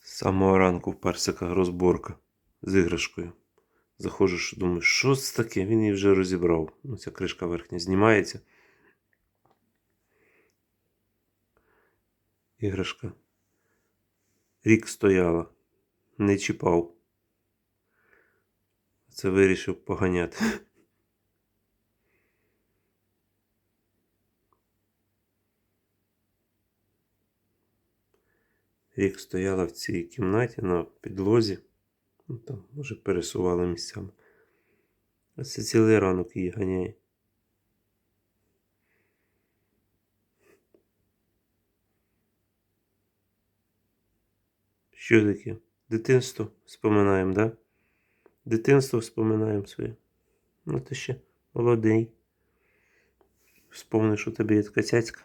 З самого ранку в персиках розборка з іграшкою. Заходжу, що думаю, що це таке? Він її вже розібрав. Ну, ця кришка верхня знімається. Іграшка. Рік стояла. Не чіпав. Це вирішив поганяти. Рік стояла в цій кімнаті на підлозі. Ну, там, може, пересувала місцями. А це цілий ранок її ганяє. Що таке? Дитинство споминаємо, да? Дитинство вспоминаємо своє. Ну, ти ще молодий. Вспомни, що у тебе є така цяцька.